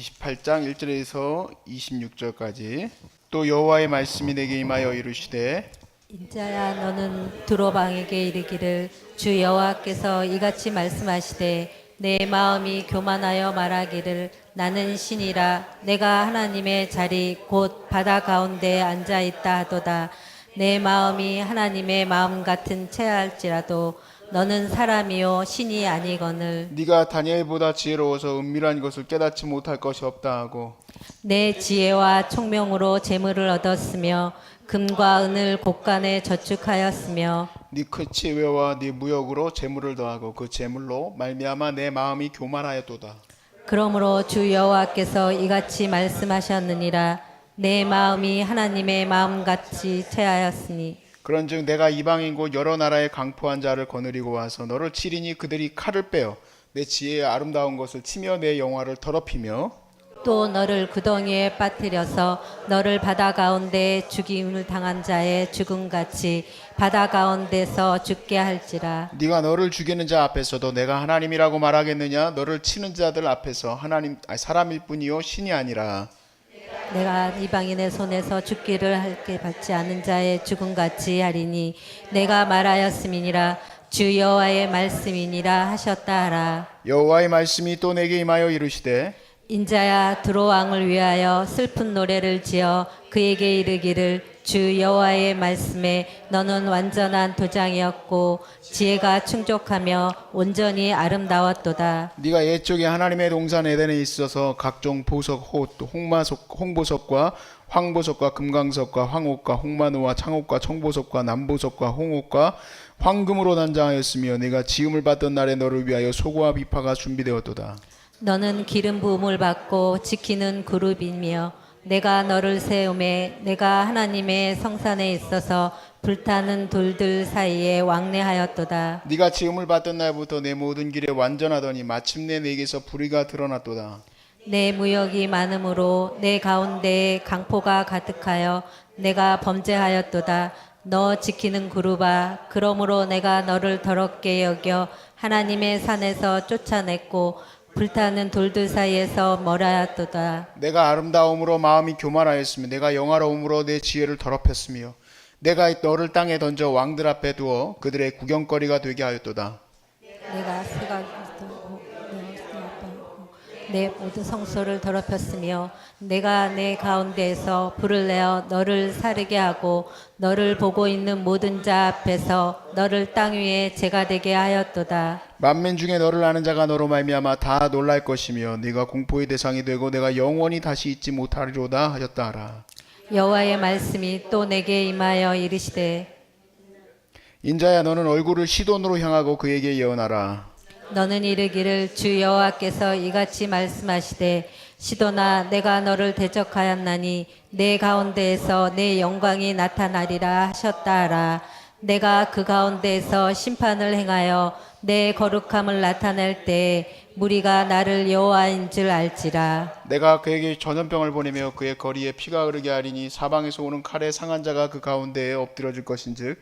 28장 1절에서 26절까지 또 여호와의 말씀이 내게 임하여 이르시되 인자야 너는 두로방에게 이르기를 주 여호와께서 이같이 말씀하시되 내 마음이 교만하여 말하기를 나는 신이라. 내가 하나님의 자리 곧 바다 가운데 앉아 있다 하도다. 내 마음이 하나님의 마음 같은 채할지라도 너는 사람이요 신이 아니거늘. 네가 다니엘보다 지혜로워서 은밀한 것을 깨닫지 못할 것이 없다 하고 내 지혜와 총명으로 재물을 얻었으며 금과 은을 곳간에 저축하였으며 네 크치웨와 네 무역으로 재물을 더하고 그 재물로 말미암아 내 마음이 교만하였도다. 그러므로 주 여호와께서 이같이 말씀하셨느니라. 내 마음이 하나님의 마음같이 채하였으니 그런즉 내가 이방인 곳 여러 나라의 강포한 자를 거느리고 와서 너를 치리니 그들이 칼을 빼어 내 지혜의 아름다운 것을 치며 내 영화를 더럽히며 또 너를 구덩이에 빠뜨려서 너를 바다 가운데 죽임을 당한 자의 죽음같이 바다 가운데서 죽게 할지라. 네가 너를 죽이는 자 앞에서도 내가 하나님이라고 말하겠느냐? 너를 치는 자들 앞에서 하나님 아니, 사람일 뿐이요 신이 아니라 내가 이방인의 손에서 죽기를 할게 받지 않은 자의 죽음같이 하리니 내가 말하였음이니라. 주 여호와의 말씀이니라 하셨다 하라. 여호와의 말씀이 또 내게 임하여 이르시되 인자야 두로왕을 위하여 슬픈 노래를 지어 그에게 이르기를 주 여호와의 말씀에 너는 완전한 도장이었고 지혜가 충족하며 온전히 아름다웠도다 네가 옛적에 하나님의 동산 에덴에 있어서 각종 보석, 옷, 홍마석, 홍보석과 황보석과 금강석과 황옥과 홍마노와 창옥과 청보석과 남보석과 홍옥과 황금으로 단장하였으며 네가 지음을 받던 날에 너를 위하여 소고와 비파가 준비되었도다. 너는 기름 부음을 받고 지키는 그룹이며 내가 너를 세움에 내가 하나님의 성산에 있어서 불타는 돌들 사이에 왕래하였도다 네가 지음을 받던 날부터 내 모든 길에 완전하더니 마침내 내게서 불의가 드러났도다. 내 무역이 많으므로 내 가운데에 강포가 가득하여 내가 범죄하였도다. 너 지키는 그루바 그러므로 내가 너를 더럽게 여겨 하나님의 산에서 쫓아냈고 불타는 돌들 사이에서 멀하였도다. 내가 아름다움으로 마음이 교만하였으며 내가 영화로움으로 내 지혜를 더럽혔으며 내가 너를 땅에 던져 왕들 앞에 두어 그들의 구경거리가 되게 하였도다. 내가 새가 내 모든 성소를 더럽혔으며 내가 내 가운데에서 불을 내어 너를 사르게 하고 너를 보고 있는 모든 자 앞에서 너를 땅 위에 재가 되게 하였도다. 만민 중에 너를 아는 자가 너로 말미암아 다 놀랄 것이며 네가 공포의 대상이 되고 내가 영원히 다시 잊지 못하리로다 하셨다 하라. 여호와의 말씀이 또 내게 임하여 이르시되 인자야 너는 얼굴을 시돈으로 향하고 그에게 예언하라. 너는 이르기를 주 여호와께서 이같이 말씀하시되 시도나 내가 너를 대적하였나니 내 가운데에서 내 영광이 나타나리라 하셨다 하라. 내가 그 가운데에서 심판을 행하여 내 거룩함을 나타낼 때 무리가 나를 여호와인 줄 알지라. 내가 그에게 전염병을 보내며 그의 거리에 피가 흐르게 하리니 사방에서 오는 칼에 상한 자가 그 가운데에 엎드려 질 것인즉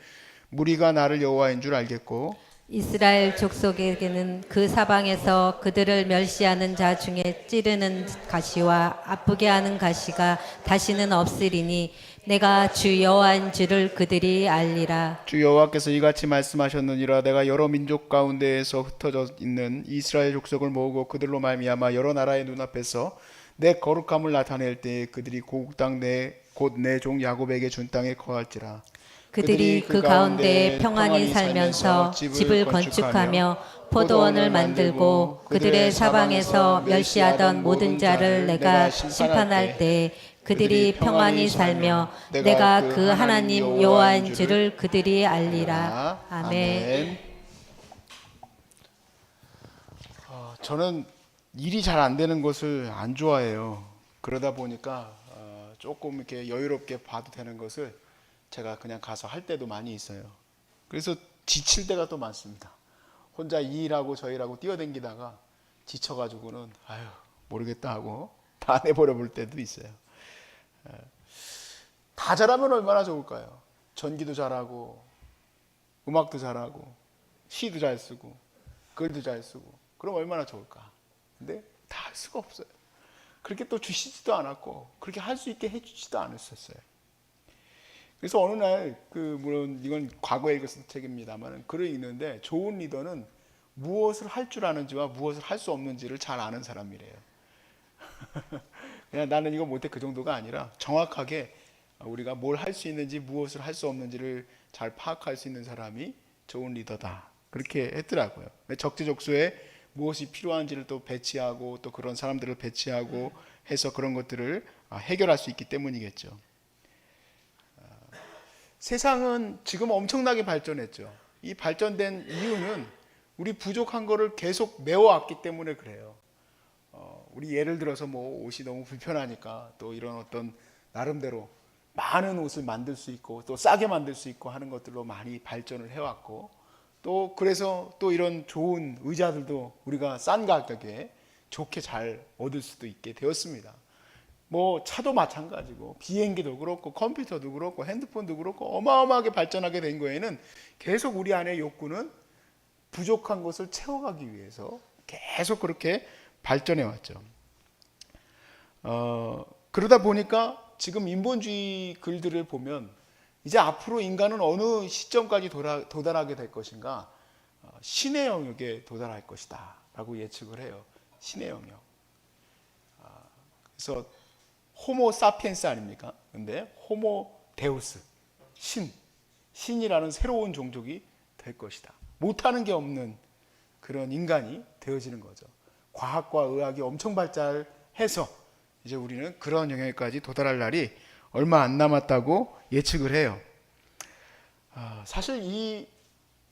무리가 나를 여호와인 줄 알겠고 이스라엘 족속에게는 그 사방에서 그들을 멸시하는 자 중에 찌르는 가시와 아프게 하는 가시가 다시는 없으리니 내가 주 여호와인 줄을 그들이 알리라. 주 여호와께서 이같이 말씀하셨느니라 내가 여러 민족 가운데에서 흩어져 있는 이스라엘 족속을 모으고 그들로 말미암아 여러 나라의 눈앞에서 내 거룩함을 나타낼 때 그들이 고국 땅 내 곧 내 종 야곱에게 준 땅에 거할지라 그들이 그 가운데 평안히 살면서 집을 건축하며 포도원을 만들고 그들의 사방에서 멸시하던 모든 자를 내가 심판할 때 그들이 평안히 살며 내가 그 하나님 여호와인 줄을 그들이 알리라. 아멘. 어, 저는 일이 잘 안 되는 것을 안 좋아해요. 그러다 보니까 어, 조금 이렇게 여유롭게 봐도 되는 것을 제가 그냥 가서 할 때도 많이 있어요. 그래서 지칠 때가 또 많습니다. 혼자 이 일하고 저 일하고 뛰어댕기다가 지쳐가지고는 아유 모르겠다 하고 다 내버려 볼 때도 있어요. 예. 다 잘하면 얼마나 좋을까요? 전기도 잘하고 음악도 잘하고 시도 잘 쓰고 글도 잘 쓰고 그럼 얼마나 좋을까? 근데 다 할 수가 없어요. 그렇게 또 주시지도 않았고 그렇게 할 수 있게 해주지도 않았었어요. 그래서 어느 날 그 물론 이건 과거에 읽었던 책입니다만 글을 읽는데 좋은 리더는 무엇을 할 줄 아는지와 무엇을 할 수 없는지를 잘 아는 사람이래요. 그냥 나는 이거 못해 그 정도가 아니라 정확하게 우리가 뭘 할 수 있는지 무엇을 할 수 없는지를 잘 파악할 수 있는 사람이 좋은 리더다. 그렇게 했더라고요. 적재적소에 무엇이 필요한지를 또 배치하고 또 그런 사람들을 배치하고 해서 그런 것들을 아, 해결할 수 있기 때문이겠죠. 아, 세상은 지금 엄청나게 발전했죠. 이 발전된 이유는 우리 부족한 거를 계속 메워왔기 때문에 그래요. 어, 우리 예를 들어서 뭐 옷이 너무 불편하니까 또 이런 어떤 나름대로 많은 옷을 만들 수 있고 또 싸게 만들 수 있고 하는 것들로 많이 발전을 해왔고 또 그래서 또 이런 좋은 의자들도 우리가 싼 가격에 좋게 잘 얻을 수도 있게 되었습니다. 뭐 차도 마찬가지고 비행기도 그렇고 컴퓨터도 그렇고 핸드폰도 그렇고 어마어마하게 발전하게 된 거에는 계속 우리 안의 욕구는 부족한 것을 채워가기 위해서 계속 그렇게 발전해 왔죠. 어, 그러다 보니까 지금 인본주의 글들을 보면 이제 앞으로 인간은 어느 시점까지 도달, 도달하게 될 것인가? 어, 신의 영역에 도달할 것이다. 라고 예측을 해요. 신의 영역. 아, 그래서 호모 사피엔스 아닙니까? 근데 호모 데우스. 신. 신이라는 새로운 종족이 될 것이다. 못하는 게 없는 그런 인간이 되어지는 거죠. 과학과 의학이 엄청 발달해서 이제 우리는 그런 영역까지 도달할 날이 얼마 안 남았다고 예측을 해요. 아, 사실 이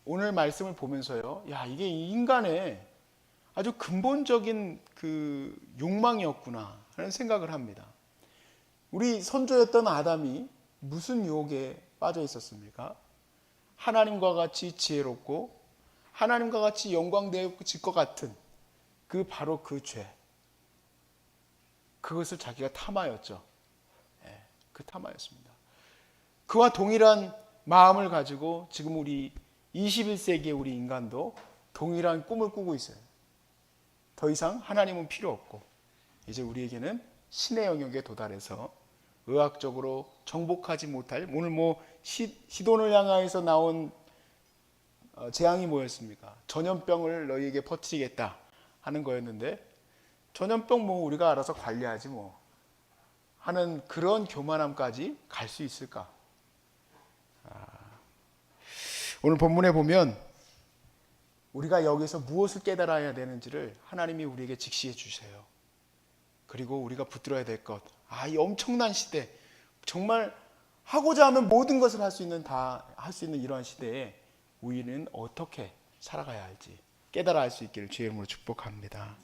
오늘 말씀을 보면서요, 야 이게 인간의 아주 근본적인 그 욕망이었구나 하는 생각을 합니다. 우리 선조였던 아담이 무슨 유혹에 빠져 있었습니까? 하나님과 같이 지혜롭고 하나님과 같이 영광되어질 것 같은 그 바로 그 죄. 그것을 자기가 탐하였죠. 예, 그 탐하였습니다. 그와 동일한 마음을 가지고 지금 우리 21세기의 우리 인간도 동일한 꿈을 꾸고 있어요. 더 이상 하나님은 필요 없고 이제 우리에게는 신의 영역에 도달해서 의학적으로 정복하지 못할 오늘 뭐 시, 시돈을 향하여서 나온 어, 재앙이 뭐였습니까? 전염병을 너희에게 퍼뜨리겠다 하는 거였는데 전염병 뭐 우리가 알아서 관리하지 뭐 하는 그런 교만함까지 갈 수 있을까? 아, 오늘 본문에 보면 우리가 여기서 무엇을 깨달아야 되는지를 하나님이 우리에게 직시해 주세요. 그리고 우리가 붙들어야 될 것. 아, 이 엄청난 시대. 정말 하고자 하면 모든 것을 할 수 있는 다 할 수 있는 이러한 시대에 우리는 어떻게 살아가야 할지 깨달아 할 수 있기를 주의 이름으로 축복합니다.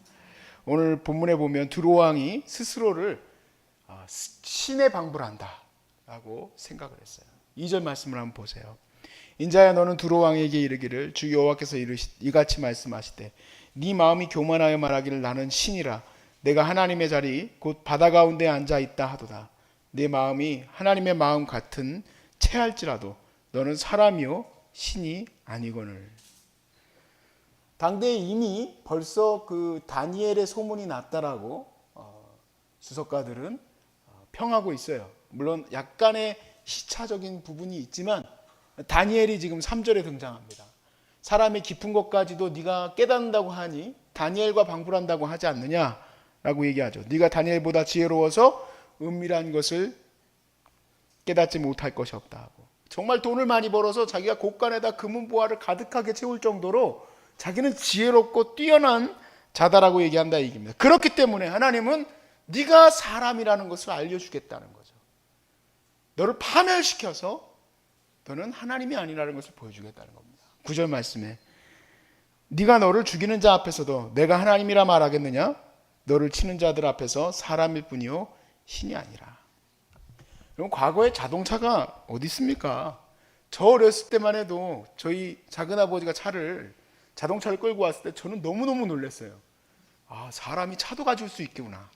오늘 본문에 보면 두로왕이 스스로를 아, 신의 방부를 한다라고 생각을 했어요. 2절 말씀을 한번 보세요. 인자야 너는 두로왕에게 이르기를 주 여호와께서 이같이 말씀하시되 네 마음이 교만하여 말하기를 나는 신이라 내가 하나님의 자리 곧 바다 가운데 앉아 있다 하도다 내 마음이 하나님의 마음 같은 채할지라도 너는 사람이요 신이 아니거늘 당대에 이미 벌써 그 다니엘의 소문이 났다라고 어, 주석가들은 어, 평하고 있어요. 물론 약간의 시차적인 부분이 있지만 다니엘이 지금 3절에 등장합니다. 사람의 깊은 것까지도 네가 깨닫는다고 하니 다니엘과 방불한다고 하지 않느냐 라고 얘기하죠. 네가 다니엘보다 지혜로워서 은밀한 것을 깨닫지 못할 것이 없다 하고 정말 돈을 많이 벌어서 자기가 곳간에다 금은 보화를 가득하게 채울 정도로 자기는 지혜롭고 뛰어난 자다라고 얘기한다 이 얘기입니다. 그렇기 때문에 하나님은 네가 사람이라는 것을 알려주겠다는 거죠. 너를 파멸시켜서 너는 하나님이 아니라는 것을 보여주겠다는 겁니다. 구절 말씀에 네가 너를 죽이는 자 앞에서도 내가 하나님이라 말하겠느냐? 너를 치는 자들 앞에서 사람일 뿐이요 신이 아니라. 그럼 과거에 자동차가 어디 있습니까? 저 어렸을 때만 해도 저희 작은 아버지가 차를 자동차를 끌고 왔을 때 저는 너무너무 놀랐어요. 아, 사람이 차도 가질 수 있구나.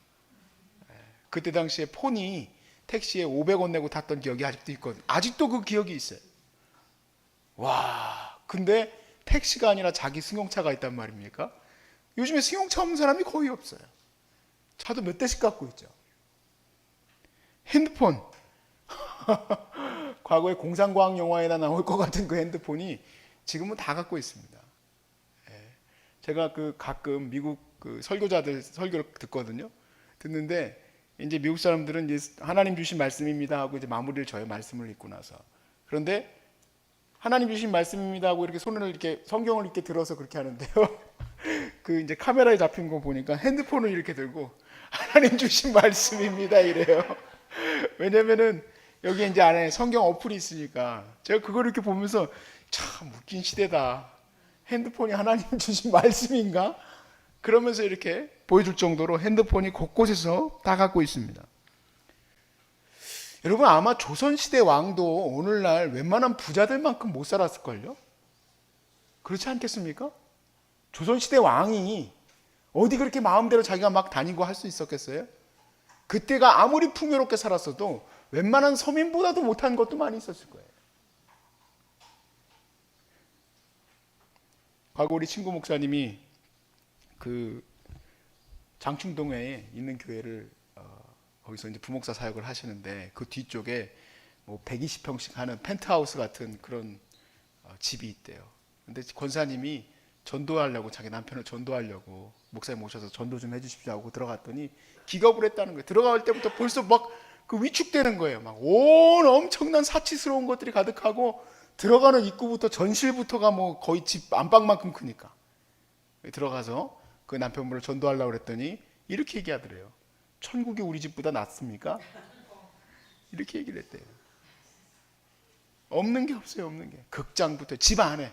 예, 그때 당시에 폰이 택시에 500원 내고 탔던 기억이 아직도 있거든요. 아직도 그 기억이 있어요. 와, 근데 택시가 아니라 자기 승용차가 있단 말입니까? 요즘에 승용차 없는 사람이 거의 없어요. 차도 몇 대씩 갖고 있죠. 핸드폰. 과거에 공상과학 영화에나 나올 것 같은 그 핸드폰이 지금은 다 갖고 있습니다. 예. 제가 그 가끔 미국 그 설교자들 설교를 듣거든요. 듣는데 이제 미국 사람들은 이제 하나님 주신 말씀입니다 하고 이제 마무리를 저의 말씀을 읽고 나서 그런데 하나님 주신 말씀입니다 하고 이렇게 손을 이렇게 성경을 이렇게 들어서 그렇게 하는데요. 그 이제 카메라에 잡힌 거 보니까 핸드폰을 이렇게 들고 하나님 주신 말씀입니다 이래요. 왜냐면은 여기 이제 안에 성경 어플이 있으니까 제가 그걸 이렇게 보면서 참 웃긴 시대다. 핸드폰이 하나님 주신 말씀인가? 그러면서 이렇게 보여줄 정도로 핸드폰이 곳곳에서 다 갖고 있습니다. 여러분 아마 조선시대 왕도 오늘날 웬만한 부자들만큼 못 살았을걸요? 그렇지 않겠습니까? 조선시대 왕이 어디 그렇게 마음대로 자기가 막 다니고 할 수 있었겠어요? 그때가 아무리 풍요롭게 살았어도 웬만한 서민보다도 못한 것도 많이 있었을 거예요. 과거 우리 친구 목사님이 그 장충동에 있는 교회를 어, 거기서 이제 부목사 사역을 하시는데 그 뒤쪽에 뭐 120평씩 하는 펜트하우스 같은 그런 어, 집이 있대요. 근데 권사님이 전도하려고 자기 남편을 전도하려고 목사님 모셔서 전도 좀 해주십시오 하고 들어갔더니 기겁을 했다는 거예요. 들어갈 때부터 벌써 막 그 위축되는 거예요. 막 온 엄청난 사치스러운 것들이 가득하고 들어가는 입구부터 전실부터가 뭐 거의 집 안방만큼 크니까 들어가서 그 남편분을 전도하려고 그랬더니 이렇게 얘기하더래요. 천국이 우리 집보다 낫습니까? 이렇게 얘기를 했대요. 없는 게 없어요, 없는 게. 극장부터 집 안에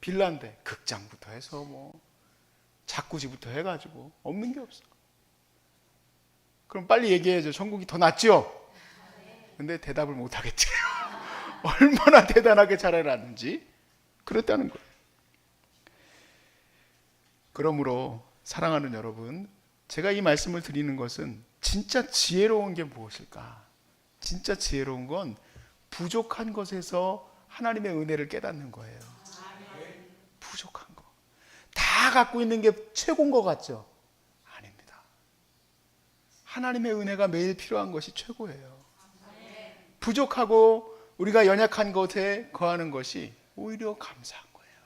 빌라인데 극장부터 해서 뭐 자꾸지부터 해가지고 없는 게 없어. 그럼 빨리 얘기해야죠. 천국이 더 낫죠? 근데 대답을 못 하겠지. 얼마나 대단하게 잘해놨는지 그랬다는 거예요. 그러므로 사랑하는 여러분, 제가 이 말씀을 드리는 것은 진짜 지혜로운 게 무엇일까? 진짜 지혜로운 건 부족한 것에서 하나님의 은혜를 깨닫는 거예요. 갖고 있는 게 최고인 것 같죠? 아닙니다. 하나님의 은혜가 매일 필요한 것이 최고예요. 부족하고 우리가 연약한 것에 거하는 것이 오히려 감사한 거예요.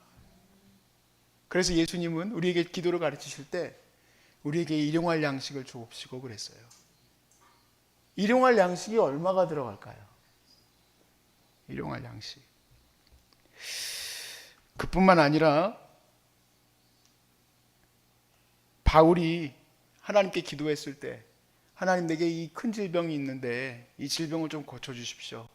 그래서 예수님은 우리에게 기도를 가르치실 때 우리에게 일용할 양식을 주옵시고 그랬어요. 일용할 양식이 얼마가 들어갈까요? 일용할 양식. 그뿐만 아니라 바울이 하나님께 기도했을 때 하나님 내게 이 큰 질병이 있는데 이 질병을 좀 고쳐 주십시오.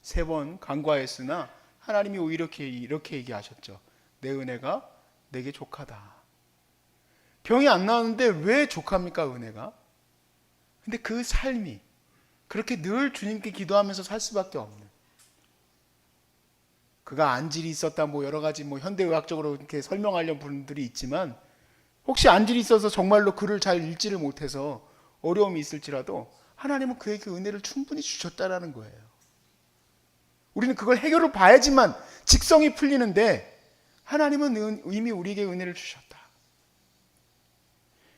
세 번 간과했으나 하나님이 오히려 이렇게 얘기하셨죠. 내 은혜가 내게 족하다. 병이 안 나왔는데 왜 족합니까 은혜가? 근데 그 삶이 그렇게 늘 주님께 기도하면서 살 수밖에 없는. 그가 안질이 있었다 뭐 여러 가지 뭐 현대 의학적으로 이렇게 설명하려는 분들이 있지만 혹시 안질이 있어서 정말로 글을 잘 읽지를 못해서 어려움이 있을지라도 하나님은 그에게 은혜를 충분히 주셨다라는 거예요. 우리는 그걸 해결을 봐야지만 직성이 풀리는데 하나님은 은- 이미 우리에게 은혜를 주셨다.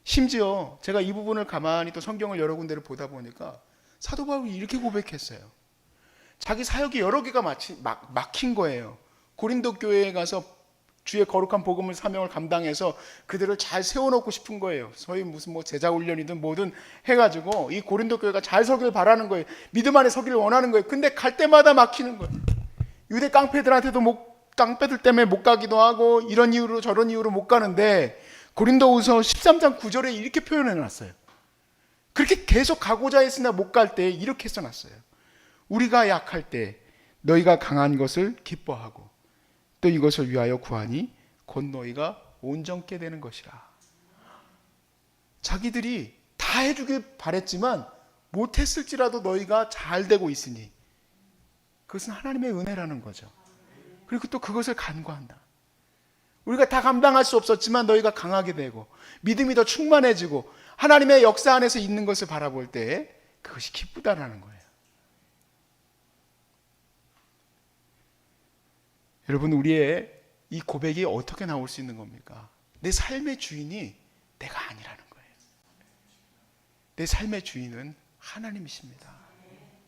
심지어 제가 이 부분을 가만히 또 성경을 여러 군데를 보다 보니까 사도 바울이 이렇게 고백했어요. 자기 사역이 여러 개가 막, 막힌 거예요. 고린도 교회에 가서 주의 거룩한 복음을 사명을 감당해서 그들을 잘 세워놓고 싶은 거예요. 소위 무슨 뭐 제자 훈련이든 뭐든 해가지고 이 고린도 교회가 잘 서길 바라는 거예요. 믿음 안에 서기를 원하는 거예요. 근데 갈 때마다 막히는 거예요. 유대 깡패들한테도 못, 깡패들 때문에 못 가기도 하고 이런 이유로 저런 이유로 못 가는데 고린도후서 13장 9절에 이렇게 표현해 놨어요. 그렇게 계속 가고자 했으나 못 갈 때 이렇게 써 놨어요. 우리가 약할 때 너희가 강한 것을 기뻐하고 또 이것을 위하여 구하니 곧 너희가 온전케 되는 것이라. 자기들이 다 해주길 바랬지만 못했을지라도 너희가 잘 되고 있으니 그것은 하나님의 은혜라는 거죠. 그리고 또 그것을 간구한다. 우리가 다 감당할 수 없었지만 너희가 강하게 되고 믿음이 더 충만해지고 하나님의 역사 안에서 있는 것을 바라볼 때 그것이 기쁘다라는 거예요. 여러분 우리의 이 고백이 어떻게 나올 수 있는 겁니까? 내 삶의 주인이 내가 아니라는 거예요. 내 삶의 주인은 하나님이십니다.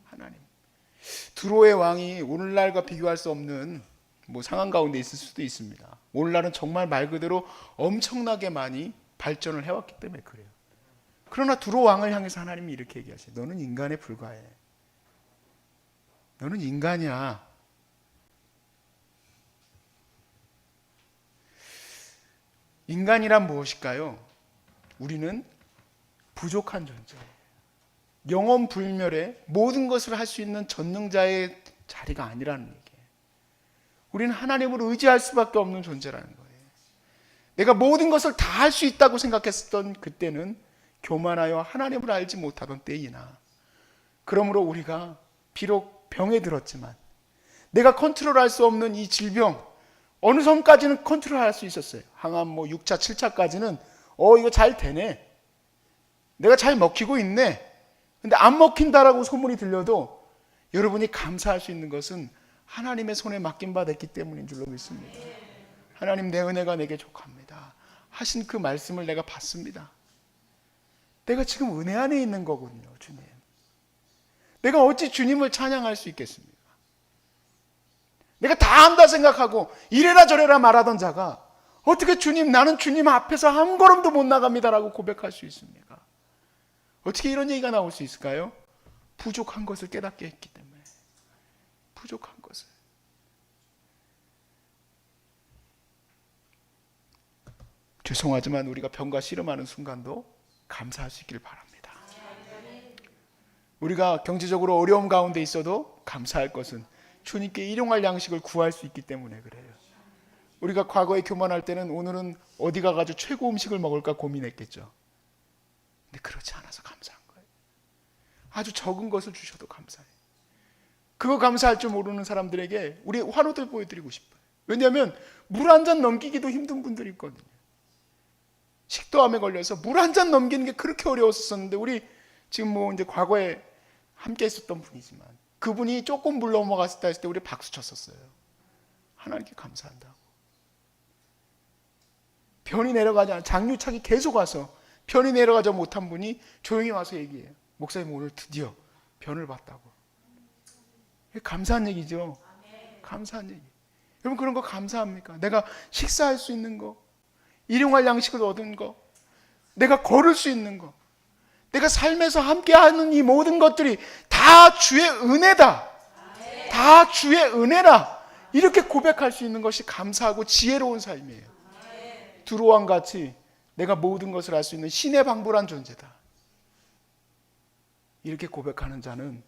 하나님. 두로의 왕이 오늘날과 비교할 수 없는 뭐 상황 가운데 있을 수도 있습니다. 오늘날은 정말 말 그대로 엄청나게 많이 발전을 해왔기 때문에 그래요. 그러나 두로 왕을 향해서 하나님이 이렇게 얘기하세요. 너는 인간에 불과해. 너는 인간이야. 인간이란 무엇일까요? 우리는 부족한 존재예요. 영원 불멸의 모든 것을 할 수 있는 전능자의 자리가 아니라는 얘기예요. 우리는 하나님을 의지할 수밖에 없는 존재라는 거예요. 내가 모든 것을 다 할 수 있다고 생각했었던 그때는 교만하여 하나님을 알지 못하던 때이나 그러므로 우리가 비록 병에 들었지만 내가 컨트롤할 수 없는 이 질병 어느 선까지는 컨트롤 할 수 있었어요. 항암 뭐 6차, 7차까지는 어 이거 잘 되네. 내가 잘 먹히고 있네. 근데 안 먹힌다라고 소문이 들려도 여러분이 감사할 수 있는 것은 하나님의 손에 맡긴 바 됐기 때문인 줄로 믿습니다. 하나님 내 은혜가 내게 족합니다. 하신 그 말씀을 내가 받습니다. 내가 지금 은혜 안에 있는 거거든요, 주님. 내가 어찌 주님을 찬양할 수 있겠습니까? 내가 다 안다 생각하고 이래라 저래라 말하던 자가 어떻게 주님 나는 주님 앞에서 한 걸음도 못 나갑니다라고 고백할 수 있습니까? 어떻게 이런 얘기가 나올 수 있을까요? 부족한 것을 깨닫게 했기 때문에 부족한 것을 죄송하지만 우리가 병과 씨름하는 순간도 감사할 수 있길 바랍니다. 우리가 경제적으로 어려움 가운데 있어도 감사할 것은 주님께 일용할 양식을 구할 수 있기 때문에 그래요. 우리가 과거에 교만할 때는 오늘은 어디 가가지고 최고 음식을 먹을까 고민했겠죠. 근데 그렇지 않아서 감사한 거예요. 아주 적은 것을 주셔도 감사해요. 그거 감사할 줄 모르는 사람들에게 우리 환호들 보여드리고 싶어요. 왜냐하면 물 한 잔 넘기기도 힘든 분들이 있거든요. 식도암에 걸려서 물 한 잔 넘기는 게 그렇게 어려웠었는데 우리 지금 뭐 이제 과거에 함께 있었던 분이지만 그분이 조금 물 넘어갔을 때 했을 때 우리 박수 쳤었어요. 하나님께 감사한다고. 변이 내려가지 않아 장유착이 계속 와서 변이 내려가지 못한 분이 조용히 와서 얘기해요. 목사님 오늘 드디어 변을 봤다고. 감사한 얘기죠. 감사한 얘기. 여러분 그런 거 감사합니까? 내가 식사할 수 있는 거, 일용할 양식을 얻은 거, 내가 걸을 수 있는 거, 내가 삶에서 함께하는 이 모든 것들이 다 주의 은혜다. 다 주의 은혜라. 이렇게 고백할 수 있는 것이 감사하고 지혜로운 삶이에요. 두로왕 같이 내가 모든 것을 알 수 있는 신의 방불한 존재다. 이렇게 고백하는 자는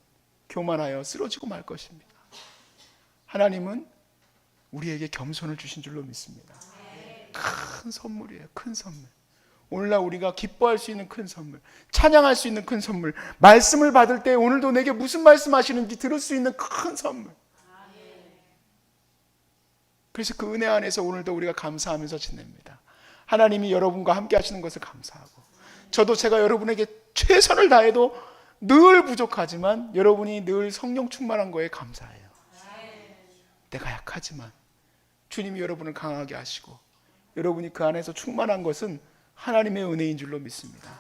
교만하여 쓰러지고 말 것입니다. 하나님은 우리에게 겸손을 주신 줄로 믿습니다. 큰 선물이에요. 큰 선물. 오늘날 우리가 기뻐할 수 있는 큰 선물, 찬양할 수 있는 큰 선물, 말씀을 받을 때 오늘도 내게 무슨 말씀 하시는지 들을 수 있는 큰 선물. 그래서 그 은혜 안에서 오늘도 우리가 감사하면서 지냅니다. 하나님이 여러분과 함께 하시는 것을 감사하고, 저도 제가 여러분에게 최선을 다해도 늘 부족하지만 여러분이 늘 성령 충만한 거에 감사해요. 내가 약하지만 주님이 여러분을 강하게 하시고 여러분이 그 안에서 충만한 것은 하나님의 은혜인 줄로 믿습니다.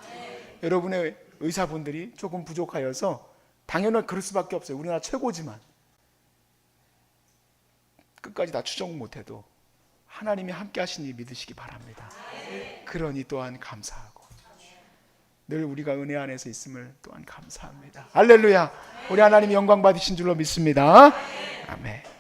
여러분의 의사분들이 조금 부족하여서 당연히 그럴 수밖에 없어요. 우리나라 최고지만 끝까지 다 추정 못해도 하나님이 함께 하시니 믿으시기 바랍니다. 그러니 또한 감사하고 늘 우리가 은혜 안에서 있음을 또한 감사합니다. 할렐루야. 우리 하나님 영광 받으신 줄로 믿습니다. 아멘.